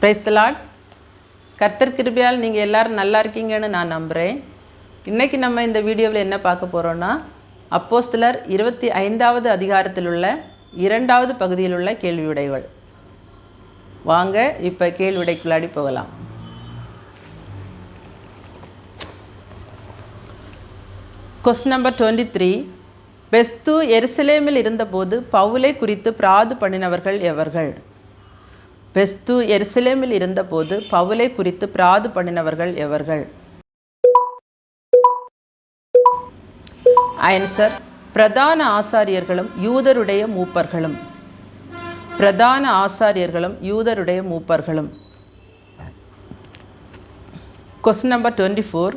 Price தலாட் கர்த்தர் கிருபையால் நீங்கள் எல்லோரும் நல்லா இருக்கீங்கன்னு நான் நம்புகிறேன் இன்றைக்கி நம்ம இந்த வீடியோவில் என்ன பார்க்க போகிறோன்னா அப்போஸ்தலர் இருபத்தி ஐந்தாவது அதிகாரத்தில் உள்ள இரண்டாவது பகுதியில் உள்ள கேள்வியுடைகள். வாங்க இப்போ கேள்விடைக்குள்ளாடி போகலாம். Question number twenty three Festus எருசலேமில் இருந்தபோது பவுலை குறித்து பிராது பண்ணினவர்கள் எவர்கள்? பெஸ்து எருசலேமில் இருந்தபோது பவுலை குறித்து பிராது பண்ணினவர்கள் எவர்கள்? ஆன்சர் பிரதான ஆசாரியர்களும் யூதருடைய மூப்பர்களும். பிரதான ஆசாரியர்களும் யூதருடைய மூப்பர்களும். கொஸ்டின் நம்பர் டுவெண்ட்டி ஃபோர்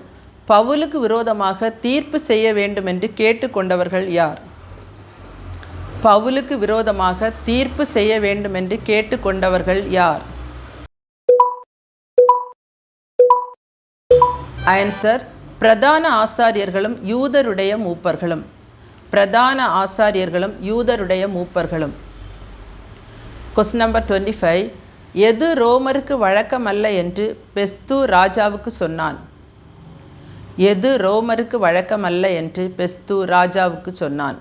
பவுலுக்கு விரோதமாக தீர்ப்பு செய்ய வேண்டும் என்று கேட்டுக்கொண்டவர்கள் யார்? பவுலுக்கு விரோதமாக தீர்ப்பு செய்ய வேண்டும் என்று கேட்டுக்கொண்டவர்கள் யார்? ஆன்சர் பிரதான ஆசாரியர்களும் யூதருடைய மூப்பர்களும். பிரதான ஆசாரியர்களும் யூதருடைய மூப்பர்களும். கொஸ்டின் நம்பர் டுவெண்ட்டி ஃபைவ் எது ரோமருக்கு வழக்கமல்ல என்று பெஸ்து ராஜாவுக்கு சொன்னான். எது ரோமருக்கு வழக்கமல்ல என்று பெஸ்து ராஜாவுக்கு சொன்னான்.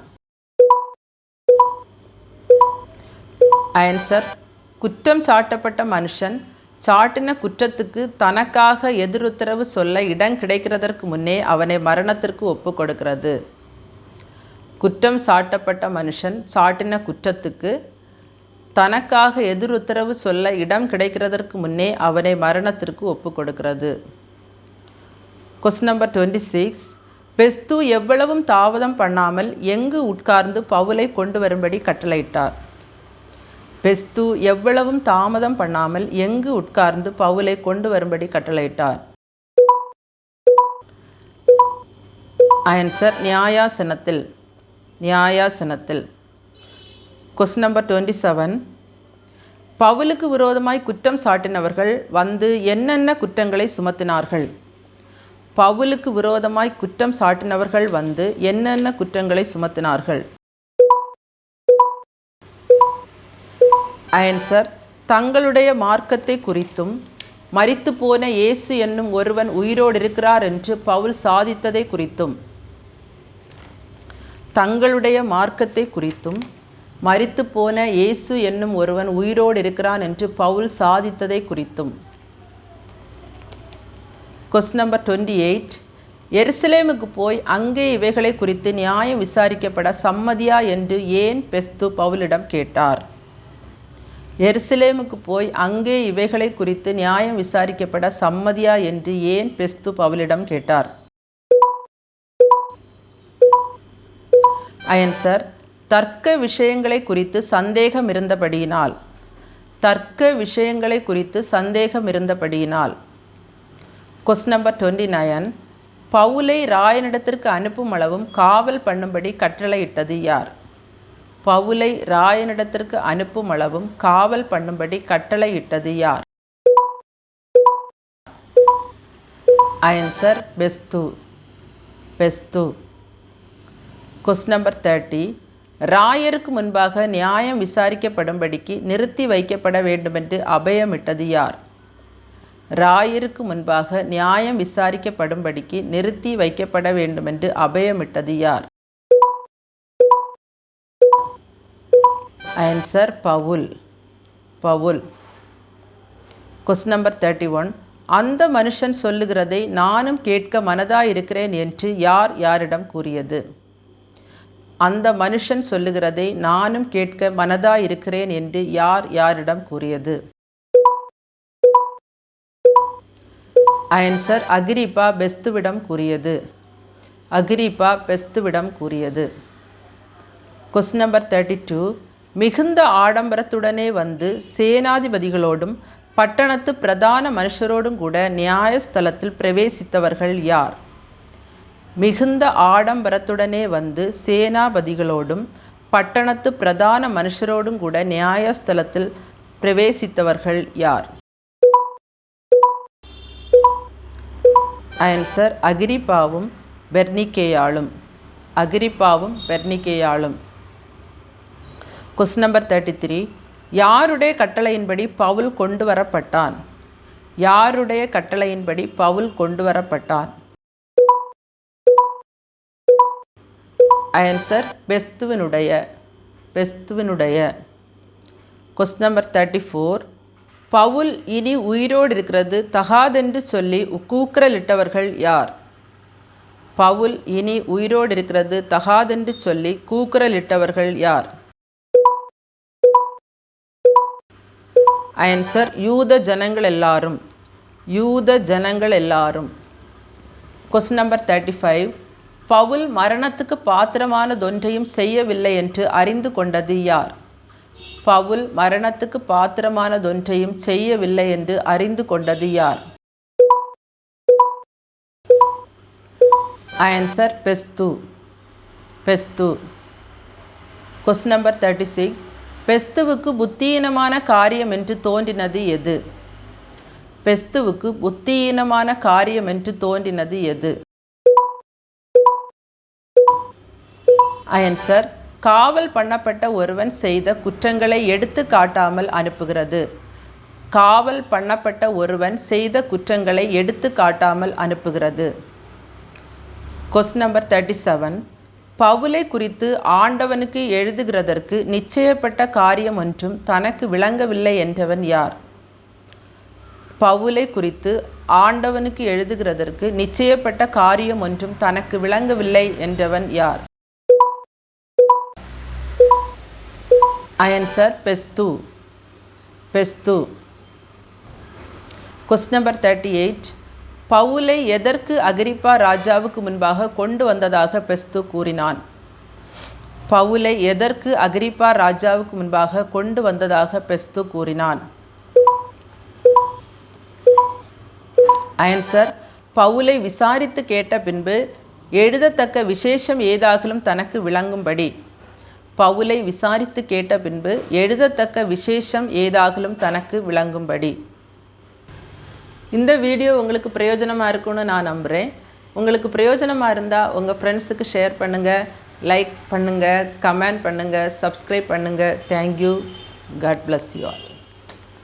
ஆன்சர் குற்றம் சாட்டப்பட்ட மனுஷன் சாட்டின குற்றத்துக்கு தனக்காக எதிருத்தரவு சொல்ல இடம் கிடைக்கிறதற்கு முன்னே அவனை மரணத்திற்கு ஒப்பு கொடுக்கிறது. குற்றம் சாட்டப்பட்ட மனுஷன் சாட்டின குற்றத்துக்கு தனக்காக எதிருத்தரவு சொல்ல இடம் கிடைக்கிறதற்கு முன்னே அவனை மரணத்திற்கு ஒப்பு கொடுக்கிறது. Question number twenty six Festus எவ்வளவும் தாமதம் பண்ணாமல் எங்கு உட்கார்ந்து பவுலை கொண்டு வரும்படி கட்டளையிட்டார். பெஸ்து எவ்வளவும் தாமதம் பண்ணாமல் எங்கு உட்கார்ந்து பவுலை கொண்டு வரும்படி கட்டளையிட்டார். ஆன்சர் நியாயாசனத்தில் நியாயாசனத்தில். கொஸ்டின் நம்பர் டுவெண்ட்டி செவன் பவுலுக்கு விரோதமாய் குற்றம் சாட்டினவர்கள் வந்து என்னென்ன குற்றங்களை சுமத்தினார்கள்? பவுலுக்கு விரோதமாய் குற்றம் சாட்டினவர்கள் வந்து என்னென்ன குற்றங்களை சுமத்தினார்கள்? அயன்சர் தங்களுடைய மார்க்கத்தை குறித்தும் மறித்து போன இயேசு என்னும் ஒருவன் உயிரோடு இருக்கிறார் என்று பவுல் சாதித்ததை குறித்தும் தங்களுடைய மார்க்கத்தை குறித்தும் மறித்து போன இயேசு என்னும் ஒருவன் உயிரோடு இருக்கிறான் என்று பவுல் சாதித்ததை குறித்தும். கொஸ்டின் நம்பர் டுவெண்ட்டி எயிட் எருசலேமுக்கு போய் அங்கே இவைகளை குறித்து நியாயம் விசாரிக்கப்பட சம்மதியா என்று ஏன் பெஸ்து பவுலிடம் கேட்டார்? எருசலேமுக்கு போய் அங்கே இவைகளை குறித்து நியாயம் விசாரிக்கப்பட சம்மதியா என்று ஏன் பெஸ்து பவுலிடம் கேட்டார்? அயன்சர் தர்க்க விஷயங்களை குறித்து சந்தேகம் இருந்தபடியினால் தர்க்க விஷயங்களை குறித்து சந்தேகம் இருந்தபடியினால் கொஸ்டின் நம்பர் டுவெண்ட்டி நயன் பவுலை ராயனிடத்திற்கு அனுப்பும் அளவும் காவல் பண்ணும்படி கட்டளையிட்டது யார்? பவுலை ராயனிடத்திற்கு அனுப்பும் அளவும் காவல் பண்ணும்படி கட்டளையிட்டது யார்? Answer Festus Festus question number thirty ராயருக்கு முன்பாக நியாயம் விசாரிக்கப்படும்படிக்கு நிறுத்தி வைக்கப்பட வேண்டுமென்று அபயமிட்டது யார்? ராயருக்கு முன்பாக நியாயம் விசாரிக்கப்படும்படிக்கு நிறுத்தி வைக்கப்பட வேண்டுமென்று அபயமிட்டது யார்? Answer Paul Paul question number thirty one அந்த மனுஷன் சொல்லுகிறதை நானும் கேட்க மனதாயிருக்கிறேன் என்று யார் யாரிடம் கூறியது? அந்த மனுஷன் சொல்லுகிறதை நானும் கேட்க மனதாயிருக்கிறேன் என்று யார் யாரிடம் கூறியது? ஆன்சர் அகிரிப்பா பெஸ்துவிடம் கூறியது. அகிரிப்பா பெஸ்துவிடம் கூறியது. கொஸ்டின் நம்பர் தேர்ட்டி டூ மிகுந்த ஆடம்பரத்துடனே வந்து சேனாதிபதிகளோடும் பட்டணத்து பிரதான மனுஷரோடும் கூட நியாயஸ்தலத்தில் பிரவேசித்தவர்கள் யார்? மிகுந்த ஆடம்பரத்துடனே வந்து சேனாபதிகளோடும் பட்டணத்து பிரதான மனுஷரோடும் கூட நியாயஸ்தலத்தில் பிரவேசித்தவர்கள் யார்? ஆன்சர் அகிரிப்பாவும் பெர்னிக்கேயாளும் அகிரிப்பாவும் பெர்னிக்கேயாளும் கொஸ்டின் நம்பர் தேர்ட்டி த்ரீ யாருடைய கட்டளையின்படி பவுல் கொண்டு வரப்பட்டான் யாருடைய கட்டளையின்படி பவுல் கொண்டு வரப்பட்டான் ஆன்சர் பெஸ்துவினுடைய பெஸ்துவினுடைய. Question number thirty four Paul இனி உயிரோடு இருக்கிறது தகாதென்று சொல்லி கூக்குரலிட்டவர்கள் யார்? பவுல் இனி உயிரோடு இருக்கிறது தகாதென்று சொல்லி கூக்குரலிட்டவர்கள் யார்? ஆன்சர் யூத ஜனங்கள் எல்லாரும் யூத ஜனங்கள் எல்லாரும். Question number thirty five Paul மரணத்துக்கு பாத்திரமானதொன்றையும் செய்யவில்லை என்று அறிந்து கொண்டது யார்? பவுல் மரணத்துக்கு பாத்திரமானதொன்றையும் செய்யவில்லை என்று அறிந்து கொண்டது யார்? Answer Festus Festus. Question number thirty six பெஸ்துவுக்கு புத்தியீனமான காரியம் என்று தோன்றினது எது? பெஸ்துவுக்கு புத்தியீனமான காரியம் என்று தோன்றினது எது? ஆன்சர் காவல் பண்ணப்பட்ட ஒருவன் செய்த குற்றங்களை எடுத்து காட்டாமல் அனுப்புகிறது. காவல் பண்ணப்பட்ட ஒருவன் செய்த குற்றங்களை எடுத்து காட்டாமல் அனுப்புகிறது. கொஸ்டின் நம்பர் தேர்ட்டி செவன் பவுலை குறித்து ஆண்டவனுக்கு எழுதுகிறதற்கு நிச்சயப்பட்ட காரியம் ஒன்றும் தனக்கு விளங்கவில்லை என்றவன் யார்? பவுலை குறித்து ஆண்டவனுக்கு எழுதுகிறதற்கு நிச்சயப்பட்ட காரியம் ஒன்றும் தனக்கு விளங்கவில்லை என்றவன் யார்? Answer Festus Festus question number thirty eight பவுலை எதற்கு அகிரிப்பா ராஜாவுக்கு முன்பாக கொண்டு வந்ததாக பெஸ்து கூறினான். பவுலை எதற்கு அகிரிப்பா ராஜாவுக்கு முன்பாக கொண்டு வந்ததாக பெஸ்து கூறினான். ஆன்சர் பவுலை விசாரித்து கேட்ட பின்பு எழுதத்தக்க விசேஷம் ஏதாகிலும் தனக்கு விளங்கும்படி. பவுலை விசாரித்து கேட்ட பின்பு எழுதத்தக்க விசேஷம் ஏதாகிலும் தனக்கு விளங்கும்படி. இந்த வீடியோ உங்களுக்கு பிரயோஜனமாக இருக்கும்னு நான் நம்புகிறேன் உங்களுக்கு பிரயோஜனமாக இருந்தால் உங்கள் ஃப்ரெண்ட்ஸுக்கு ஷேர் பண்ணுங்கள் லைக் பண்ணுங்கள் கமெண்ட் பண்ணுங்கள் சப்ஸ்கிரைப் பண்ணுங்கள் thank you God bless you all